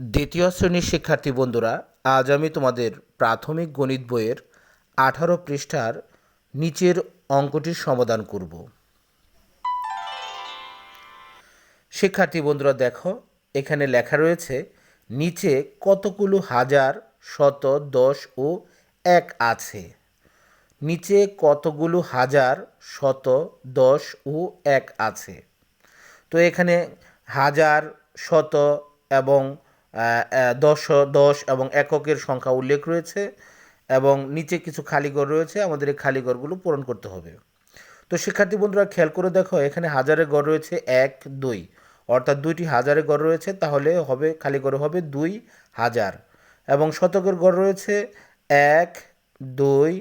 দ্বিতীয় শ্রেণির শিক্ষার্থী বন্ধুরা, আজ আমি তোমাদের প্রাথমিক গণিত বইয়ের আঠারো পৃষ্ঠার নিচের অঙ্কটির সমাধান করব। শিক্ষার্থী বন্ধুরা, দেখো, এখানে লেখা রয়েছে, নিচে কতগুলো হাজার, শত, দশ ও এক আছে। নিচে কতগুলো হাজার, শত, দশ ও এক আছে। তো এখানে হাজার, শত এবং দশ দশ এবং এককের সংখ্যা উল্লেখ রয়েছে এবং নিচে কিছু খালিঘর রয়েছে। আমাদের এই খালিঘরগুলো পূরণ করতে হবে। তো শিক্ষার্থী বন্ধুরা, খেয়াল করে দেখো, এখানে হাজারের গড় রয়েছে এক, দুই। অর্থাৎ দুইটি হাজারের গড় রয়েছে, তাহলে হবে খালি গড় হবে দুই হাজার। এবং শতকের গড় রয়েছে এক, দুই,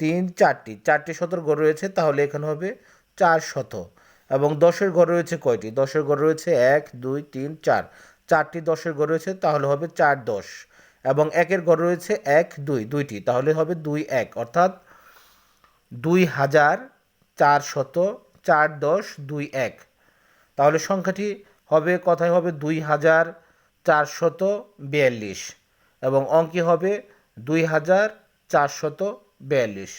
তিন, চারটি। চারটি শতর গড় রয়েছে, তাহলে এখানে হবে চার শত এবং দশের ঘর রয়েছে কয়টি? দশের ঘর রয়েছে এক, দুই, তিন, চার। চারটি দশের ঘর রয়েছে, তাহলে হবে চার দশ। এবং একের ঘর রয়েছে এক, দুই, দুইটি, তাহলে হবে দুই, এক। অর্থাৎ দুই হাজার চার শত চার দশ দুই এক। তাহলে সংখ্যাটি হবে, কথায় হবে দুই হাজার চারশত বিয়াল্লিশ। এবং অঙ্কে হবে দুই হাজার চারশত বিয়াল্লিশ।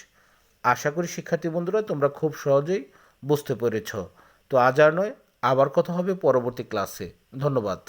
আশা করি শিক্ষার্থী বন্ধুরা, তোমরা খুব সহজেই বুঝতে পেরেছ। তো আজ আর নয়, আবার কথা হবে পরবর্তী ক্লাসে। ধন্যবাদ।